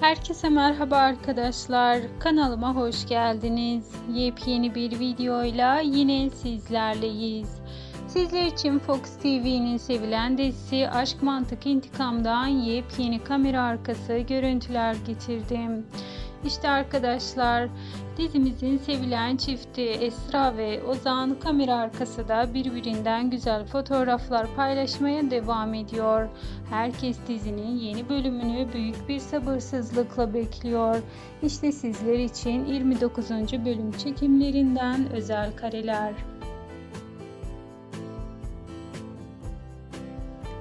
Herkese merhaba arkadaşlar. Kanalıma hoş geldiniz. Yepyeni bir videoyla yine sizlerleyiz. Sizler için Fox TV'nin sevilen dizisi Aşk Mantık İntikam'dan yepyeni kamera arkası görüntüler getirdim. İşte arkadaşlar dizimizin sevilen çifti Esra ve Ozan kamera arkası da birbirinden güzel fotoğraflar paylaşmaya devam ediyor. Herkes dizinin yeni bölümünü büyük bir sabırsızlıkla bekliyor. İşte sizler için 29. bölüm çekimlerinden özel kareler.